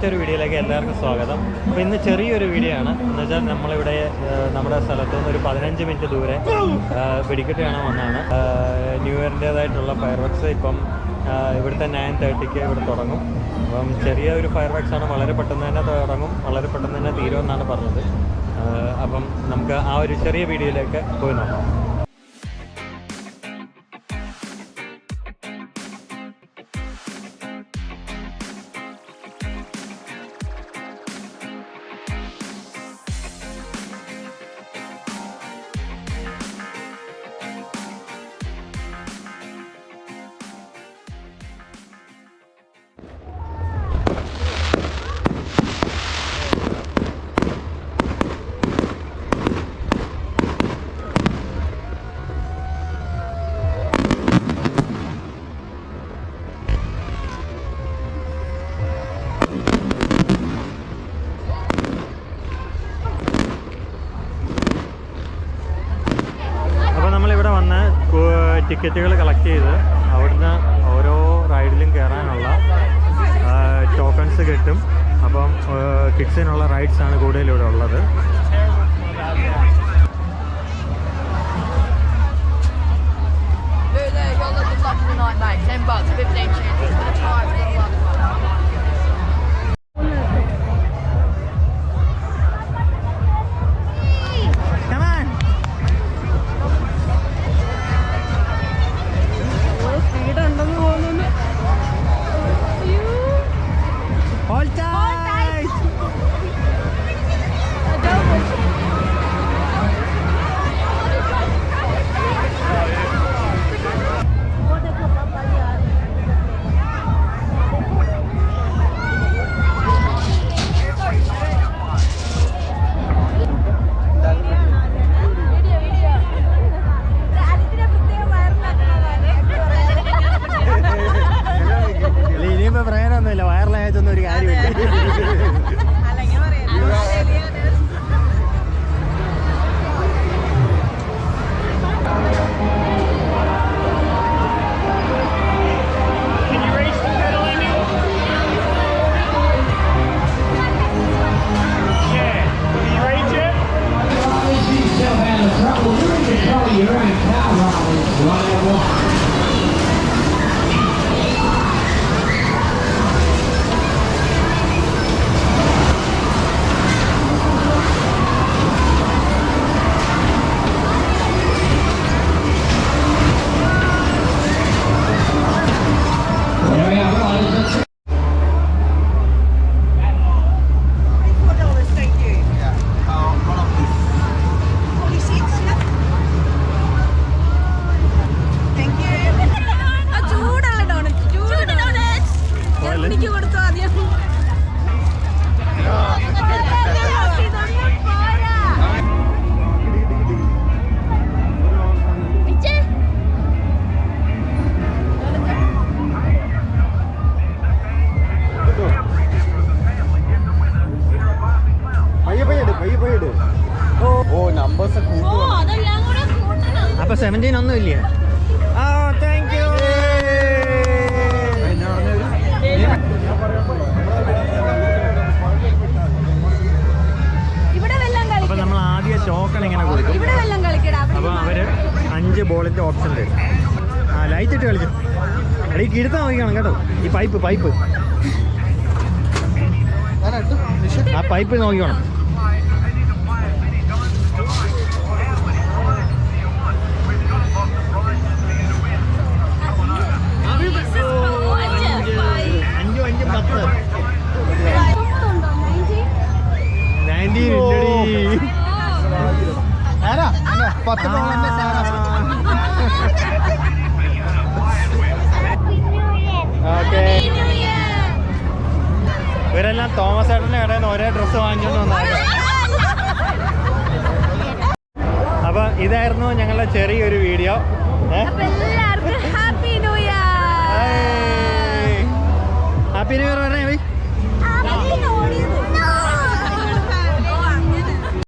മറ്റൊരു വീഡിയോയിലേക്ക് എല്ലാവർക്കും സ്വാഗതം. അപ്പോൾ ഇന്ന് ചെറിയൊരു വീഡിയോ ആണ്. എന്ന് വെച്ചാൽ നമ്മളിവിടെ നമ്മുടെ സ്ഥലത്തു നിന്ന് ഒരു പതിനഞ്ച് മിനിറ്റ് ദൂരെ വെടിക്കെട്ട് കാണാൻ വന്നതാണ്. ന്യൂ ഇയറിന്റേതായിട്ടുള്ള ഫയർ വർക്ക്സ് ഇപ്പം ഇവിടുത്തെ നയൻ തേർട്ടിക്ക് ഇവിടെ തുടങ്ങും. അപ്പം ചെറിയ ഒരു ഫയർ വർക്ക്സ് ആണ്. വളരെ പെട്ടെന്ന് തന്നെ തുടങ്ങും. വളരെ പെട്ടെന്ന് തന്നെ തീരുമെന്നാണ് പറഞ്ഞത്. അപ്പം നമുക്ക് ആ ഒരു ചെറിയ വീഡിയോയിലേക്ക് പോയി നോക്കാം. ടിക്കറ്റുകൾ കളക്ട് ചെയ്ത് അവിടുന്ന് ഓരോ റൈഡിലും കയറാനുള്ള ടോക്കൺസ് കിട്ടും. അപ്പം കിഡ്സിനുള്ള റൈഡ്സ് ആണ് കൂടുതൽ ഉള്ളത്. വയറിലായതൊന്നും ഒരു കാര്യമില്ല. അപ്പൊ സെവന്റീൻ ഒന്നും ഇല്ല? ആ താങ്ക് യു ഇവിടെ വെള്ളം അപ്പൊ നമ്മൾ ആദ്യം ടോക്കൺ ഇങ്ങനെ കൊടുക്കും. അപ്പൊ അവർ അഞ്ച് ബോളിന്റെ ഓപ്ഷൻ തരും. ആ ലൈറ്റ് ഇട്ട് കളിച്ചു എടീ കിടുത്താൻ നോക്കിക്കണം കേട്ടോ. ഈ പൈപ്പ് പൈപ്പ് ആ പൈപ്പ് നോക്കിക്കോണം. ഓക്കെ. ഇവരെല്ലാം തോമസ് ഏട്ടന്റെ കടയിൽ നിന്ന് ഒരേ ഡ്രസ്സ് വാങ്ങിച്ചോണ്ട് അപ്പൊ ഇതായിരുന്നു ഞങ്ങളുടെ ചെറിയൊരു വീഡിയോ. അപ്പൊ